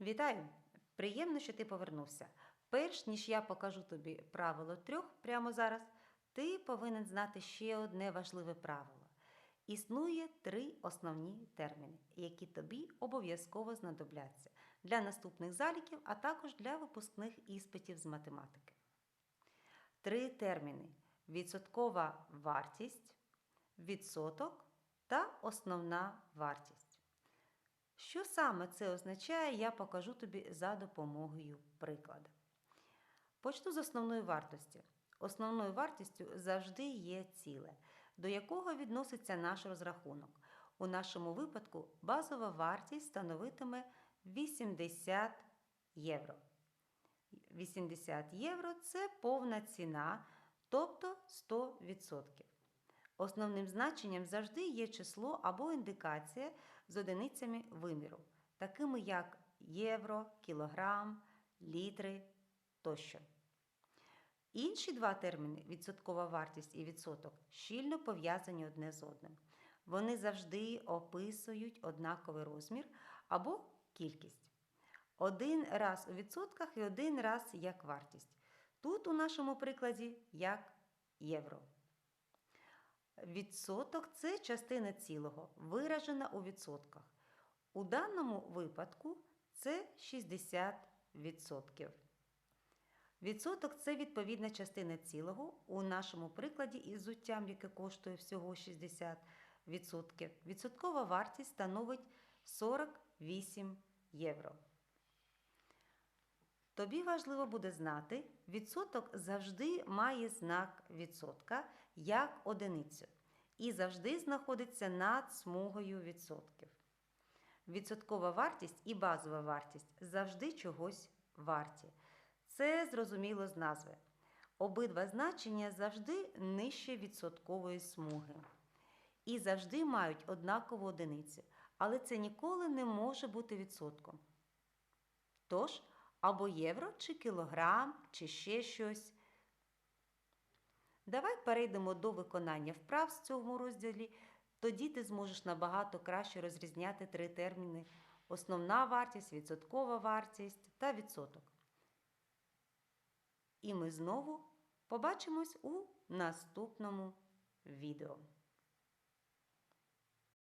Вітаю! Приємно, що ти повернувся. Перш ніж я покажу тобі правило трьох прямо зараз, ти повинен знати ще одне важливе правило. Існує три основні терміни, які тобі обов'язково знадобляться для наступних заліків, а також для випускних іспитів з математики. Три терміни: відсоткова вартість, відсоток та основна вартість. Що саме це означає, я покажу тобі за допомогою прикладу. Почну з основної вартості. Основною вартістю завжди є ціле, до якого відноситься наш розрахунок. У нашому випадку базова вартість становитиме 80 євро. 80 євро це повна ціна, тобто 100%. Основним значенням завжди є число або індикація з одиницями виміру, такими як євро, кілограм, літри тощо. Інші два терміни відсоткова вартість і відсоток щільно пов'язані одне з одним. Вони завжди описують однаковий розмір або кількість. Один раз у відсотках і один раз як вартість. Тут у нашому прикладі як євро. Відсоток це частина цілого, виражена у відсотках. У даному випадку це 60%. Відсоток це відповідна частина цілого. У нашому прикладі із зуттям, яке коштує всього 60%. Відсоткова вартість становить 48 євро. Тобі важливо буде знати, відсоток завжди має знак відсотка як одиницю і завжди знаходиться над смугою відсотків. Відсоткова вартість і базова вартість завжди чогось варті. Це зрозуміло з назви. Обидва значення завжди нижче відсоткової смуги. І завжди мають однакову одиницю, але це ніколи не може бути відсотком. Тож, або євро, чи кілограм, чи ще щось. Давай перейдемо до виконання вправ в цьому розділі. Тоді ти зможеш набагато краще розрізняти три терміни: основна вартість, відсоткова вартість та відсоток. І ми знову побачимось у наступному відео.